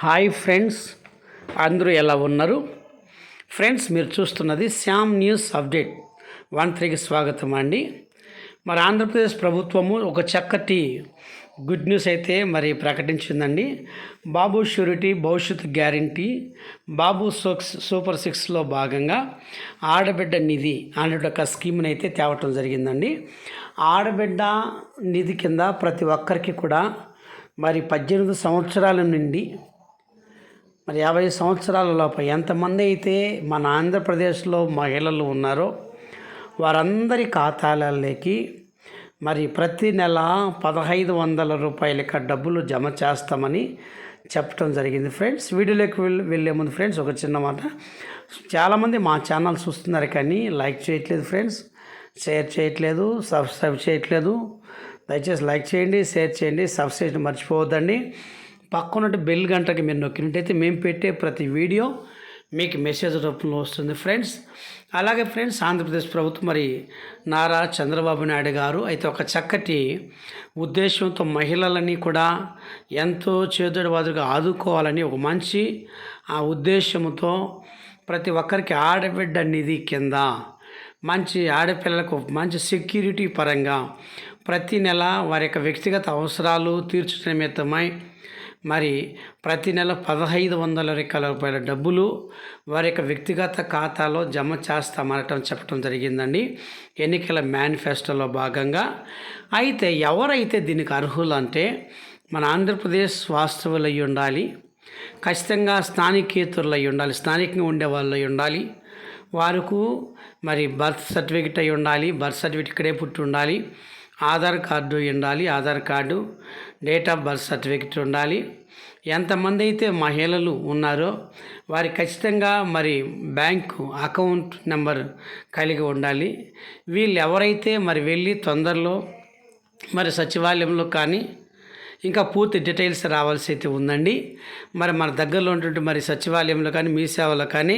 Hi friends అందరూ ఎలా ఉన్నారు? ఫ్రెండ్స్ మీరు చూస్తున్నది శ్యామ్ న్యూస్ అప్డేట్. వన్ త్రీకి స్వాగతం అండి. మరి ఆంధ్రప్రదేశ్ ప్రభుత్వము ఒక చక్కటి గుడ్ న్యూస్ అయితే మరి ప్రకటించిందండి. బాబు షూరిటీ భవిష్యత్ గ్యారంటీ బాబు సోక్స్ సూపర్ సిక్స్లో భాగంగా ఆడబిడ్డ నిధి అనే ఒక స్కీమ్ని అయితే తేవటం జరిగిందండి. ఆడబిడ్డ నిధి కింద ప్రతి ఒక్కరికి కూడా మరి పద్దెనిమిది సంవత్సరాల నుండి మరి యాభై సంవత్సరాల లోపల ఎంతమంది అయితే మన ఆంధ్రప్రదేశ్లో మహిళలు ఉన్నారో వారందరి ఖాతాలలోకి మరి ప్రతి నెల పదహైదు వందల రూపాయలకి డబ్బులు జమ చేస్తామని చెప్పడం జరిగింది ఫ్రెండ్స్. వీడియోలోకి వెళ్ళి వెళ్ళే ముందు ఫ్రెండ్స్ ఒక చిన్న మాట. చాలామంది మా ఛానల్ చూస్తున్నారు కానీ లైక్ చేయట్లేదు ఫ్రెండ్స్. షేర్ చేయట్లేదు సబ్స్క్రైబ్ చేయట్లేదు. దయచేసి లైక్ చేయండి షేర్ చేయండి సబ్స్క్రైబ్ మర్చిపోవద్దండి. పక్కన బెల్ గంటకి మీరు నొక్కినట్టయితే మేము పెట్టే ప్రతి వీడియో మీకు మెసేజ్ రూపంలో వస్తుంది ఫ్రెండ్స్. అలాగే ఫ్రెండ్స్ ఆంధ్రప్రదేశ్ ప్రభుత్వం మరి నారా చంద్రబాబు నాయుడు గారు అయితే ఒక చక్కటి ఉద్దేశంతో మహిళలని కూడా ఎంతో చేదుడువాదుగా ఆదుకోవాలని ఒక మంచి ఆ ఉద్దేశంతో ప్రతి ఒక్కరికి ఆడబిడ్డ నిధి కింద మంచి ఆడపిల్లలకు మంచి సెక్యూరిటీ పరంగా ప్రతి నెల వారి యొక్క వ్యక్తిగత అవసరాలు తీర్చడం నిమిత్తమై మరి ప్రతి నెల పదహైదు వందల రకాల రూపాయల డబ్బులు వారి యొక్క వ్యక్తిగత ఖాతాలో జమ చేస్తామనటం చెప్పడం జరిగిందండి. ఎన్నికల మేనిఫెస్టోలో భాగంగా. అయితే ఎవరైతే దీనికి అర్హులు అంటే మన ఆంధ్రప్రదేశ్ వాస్తవులు అయి ఉండాలి ఖచ్చితంగా స్థానికేతరులు అయి ఉండాలి స్థానికంగా ఉండే వాళ్ళు అయి ఉండాలి వారికి మరి బర్త్ సర్టిఫికెట్ అయి ఉండాలి బర్త్ సర్టిఫికెట్ ఇక్కడే పుట్టి ఉండాలి ఆధార్ కార్డు ఉండాలి Aadhaar card date of birth certificate ఉండాలి. ఎంతమంది అయితే మహిళలు ఉన్నారో వారి ఖచ్చితంగా మరి బ్యాంకు అకౌంట్ నెంబర్ కలిగి ఉండాలి. వీళ్ళు ఎవరైతే మరి వెళ్ళి తొందరలో మరి సచివాలయంలో కానీ ఇంకా పూర్తి డీటెయిల్స్ రావాల్సి అయితే ఉందండి. మరి మన దగ్గరలో ఉన్నటువంటి మరి సచివాలయంలో కానీ మీ సేవలో కానీ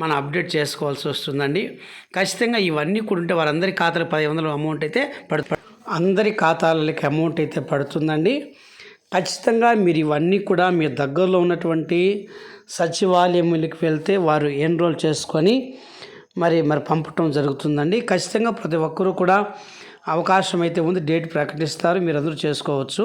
మనం అప్డేట్ చేసుకోవాల్సి వస్తుందండి. ఖచ్చితంగా ఇవన్నీ కూడా ఉంటే వారందరి ఖాతాలో పది వందల అమౌంట్ అయితే పడు అందరి ఖాతాలకి అమౌంట్ అయితే పడుతుందండి. ఖచ్చితంగా మీరు ఇవన్నీ కూడా మీ దగ్గరలో ఉన్నటువంటి సచివాలయములకి వెళ్తే వారు ఎన్రోల్ చేసుకొని మరి మరి పంపటం జరుగుతుందండి. ఖచ్చితంగా ప్రతి ఒక్కరూ కూడా అవకాశం అయితే ఉంది. డేట్ ప్రకటిస్తారు. మీరు అందరూ చేసుకోవచ్చు.